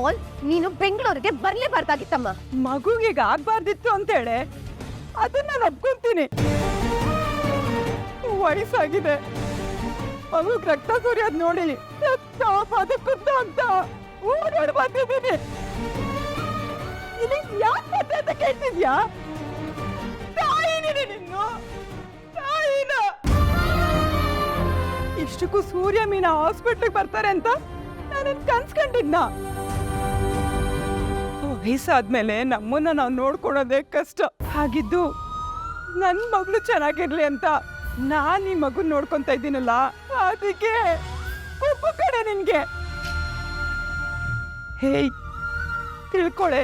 All ನೀನು ಬೆಂಗಳೂರಿಗೆ ಬರ್ಲೇಬಾರ್ದಾಗಿತ್ತಮ್ಮ ಮಗುಗೀಗ ಆಗ್ಬಾರ್ದಿತ್ತು ಅಂತೇಳಿ? ಅದನ್ನ ನಾನು ಒಪ್ಕೊಂತೀನಿ. ವಯಸ್ಸಾಗಿದೆ. ಮಗುಗ್ ರಕ್ತ ಸುರಿಯೋದ್ ನೋಡಿ ರಕ್ತ ಬದುಕುತ್ತ ಅಂತ ಓಡಾಡ್ ಬಂದಿದ್ದೀನಿ. ನಿನಗ್ ಯಾಕೆ ಮತ್ತೆ ಅಂತ ಕೇಳ್ತಿದ್ಯಾ? ತಾಯಿನೇ ನಿನ್ನ. ತಾಯಿನ. ಇಷ್ಟಕ್ಕೂ ಸೂರ್ಯ ಮೀನ ಹಾಸ್ಪಿಟ್ಲಿಗೆ ಬರ್ತಾರೆ ಅಂತ ನಾನು ಕನ್ಸ್ಕೊಂಡಿದ್ನ ವಯಸ್ಸಾದ್ಮೇಲೆ ನಮ್ಮನ್ನ ನಾವು ನೋಡ್ಕೊಳೋದೇ ಕಷ್ಟ. ಹಾಗಿದ್ದು ನನ್ನ ಮಗಳು ಚೆನ್ನಾಗಿರ್ಲಿ ಅಂತ ನಾನು ಈ ಮಗು ನೋಡ್ಕೊಂತ ಇದ್ದೀನಲ್ಲ ಅದಕ್ಕೆ ಒಪ್ಪು ಕಡೆ ನಿನಗೆ. ಹೇಯ್ ತಿಳ್ಕೊಳೆ.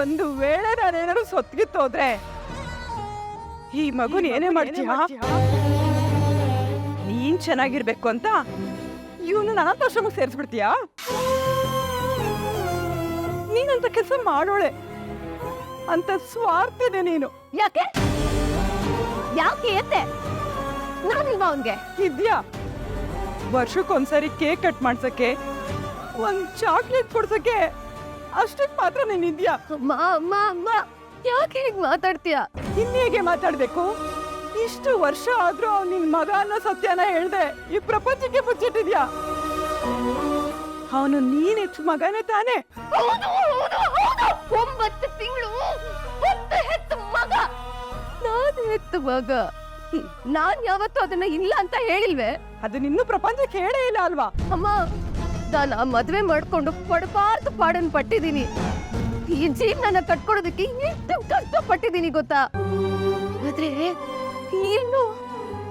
ಒಂದು ವೇಳೆ ನಾನೇನಾದ್ರು ಸೊತ್ಗಿತ್ತೋದ್ರೆ ಈ ಮಗುನ ಏನೇ ಮಾಡ್ತೀಯ? ನೀನ್ ಚೆನ್ನಾಗಿರ್ಬೇಕು ಅಂತ ಇವನು ಅನಾಥಾಶ್ರಮಕ್ಕೆ ಸೇರಿಸ್ಬಿಡ್ತೀಯಾ? ನೀನಂತ ಕೆಲಸ ಮಾಡೋಳೆ. ಅಂತ ಸ್ವಾರ್ಥಿದೆ ನೀನು. ಯಾಕೆ? ಯಾಕೆ ಎತ್ತೆ ನಾನಿಲ್ವಾ ಅವನ್ಗೆ? ಇದ್ಯಾ? ವರ್ಷಕ್ಕೊಂದ್ಸರಿ ಕೇಕ್ ಕಟ್ ಮಾಡ್ಸಕ್ಕೆ ಒಂದ್ ಚಾಕ್ಲೇಟ್ ಕೊಡ್ಸಕ್ಕೆ ಅಷ್ಟಕ್ಕೆ ಮಾತ್ರ ನೀನಿದ್ಯಾ ಅಮ್ಮ ಅಮ್ಮ ಅಮ್ಮ ಯಾಕೆ ಹೀಗ್ ಮಾತಾಡ್ತೀಯ? ಇನ್ನೇಗೆ ಮಾತಾಡ್ಬೇಕು? ಇಷ್ಟು ವರ್ಷ ಆದ್ರೂ ಅವ್ನ್ ನಿನ್ ಮಗ ಅನ್ನೋ ಸತ್ಯನ ಹೇಳ್ದೆ ಈ ಪ್ರಪಂಚಕ್ಕೆ ಮುಚ್ಚಿಟ್ಟಿದ್ಯಾ? ಅವನು ನೀನ್ ಹೆಚ್ಚು ಮಗನೇ ತಾನೆ. ಹೌದು, ಹೌದು, ಹೌದು. ಒಂಬತ್ತು ತಿಂಗಳು ಹೆತ್ತ ಮಗ. ನಾನು ಹೆತ್ತು ಮಗ. ನಾನ್ ಯಾವತ್ತೂ ಅದನ್ನ ಇಲ್ಲ ಅಂತ ಹೇಳಿಲ್ವೇ? ಅದನ್ನಿನ್ನೂ ಪ್ರಪಂಚಕ್ಕೆ ಹೇಳೇ ಇಲ್ಲ ಅಲ್ವಾ? ಅಮ್ಮ ನಾನು ಆ ಮದ್ವೆ ಮಾಡ್ಕೊಂಡು ಪಡಬಾರ್ದು ಪಾಡನ್ ಪಟ್ಟಿದ್ದೀನಿ. ಈ ನನ್ನ ಕಟ್ಕೊಡೋದಕ್ಕೆ ಎಷ್ಟು ಕಷ್ಟ ಪಟ್ಟಿದ್ದೀನಿ ಗೊತ್ತಾ? ಆದ್ರೆ ಏನು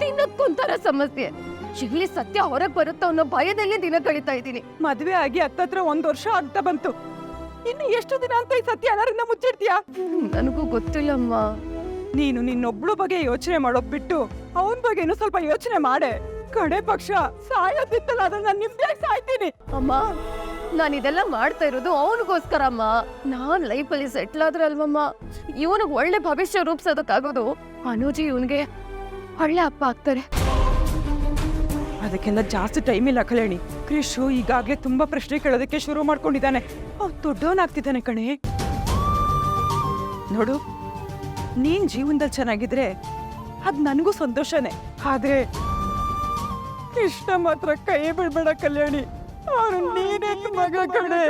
ತಿನ್ನಕ್ಕೊಂಥರ ಸಮಸ್ಯೆ. ಇಲ್ಲಿ ಸತ್ಯ ಹೊರಗ್ ಬರುತ್ತೋ ಅನ್ನೋ ಭಯದಲ್ಲಿ ದಿನ ಕಳೀತಾ ಇದ್ದೀನಿ. ಮದ್ವೆ ಆಗಿ ಹತ್ತತ್ರ ಒಂದ್ ವರ್ಷ ಆಗ್ತಾ ಬಂತು. ಇನ್ನು ಎಷ್ಟು ದಿನ ಅಂತ ಈ ಸತ್ಯ ಎಲ್ಲರಿಂದ ಮುಚ್ಚಿಡ್ತೀಯಾ? ನನಗೂ ಗೊತ್ತಿಲ್ಲಮ್ಮ. ನೀನು ನಿನ್ನೊಬ್ಳು ಬಗ್ಗೆ ಯೋಚನೆ ಮಾಡೋದ್ ಬಿಟ್ಟು ಅವನ್ ಬಗ್ಗೆನೂ ಸ್ವಲ್ಪ ಯೋಚನೆ ಮಾಡೆ. ಕಡೆ ಪಕ್ಷ ಸಾಯೋದಿತ್ತಲ್ಲ ಅದನ್ನ ನಾನು ನಿಮ್ದಾಗಿ ಸಾಯ್ತೀನಿ? ಅಮ್ಮ ನಾನು ಇದೆಲ್ಲ ಮಾಡ್ತಾ ಇರೋದು ಅವನಿಗೋಸ್ಕರ ಅಮ್ಮ ನಾನ್ ಲೈಫಲ್ಲಿ ಸೆಟ್ಲ್ ಆದ್ರೆ ಅಲ್ವಮ್ಮ. ಇವನಿಗೆ ಒಳ್ಳೆ ಭವಿಷ್ಯ ರೂಪಿಸೋದಕ್ಕಾಗೋದು ಅನುಜಿ ಇವನಿಗೆ. ಒಳ್ಳೆ ಅಪ್ಪ ಆಗ್ತಾರೆ. ಅದಕ್ಕೆಲ್ಲ ಜಾಸ್ತಿ ಟೈಮ್ ಇಲ್ಲ ಕಲ್ಯಾಣಿ. ಕ್ರಿಶು ಈಗಾಗಲೇ ತುಂಬಾ ಪ್ರಶ್ನೆ ಕೇಳೋದಕ್ಕೆ ಶುರು ಮಾಡ್ಕೊಂಡಿದ್ದಾನೆ. ಅವ್ ದೊಡ್ಡವನಾಗ್ತಿದ್ದಾನೆ ಕಣೆ. ನೋಡು ನೀನ್ ಜೀವನದಲ್ಲಿ ಚೆನ್ನಾಗಿದ್ರೆ ಅದ್ ನನಗೂ ಸಂತೋಷನೇ. ಆದ್ರೆ ಕೃಷ್ಣ ಮಾತ್ರ ಕೈ ಬಿಡ್ಬೇಡ ಕಲ್ಯಾಣಿ. ಅವನು ನೀನೇ ಮಗ ಕಣೆ.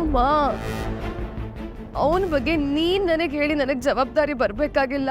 ಅಮ್ಮ ಅವನ ಬಗ್ಗೆ ನೀನ್ ನನಗೆ ಹೇಳಿ ನನಗೆ ಜವಾಬ್ದಾರಿ ಬರ್ಬೇಕಾಗಿಲ್ಲ.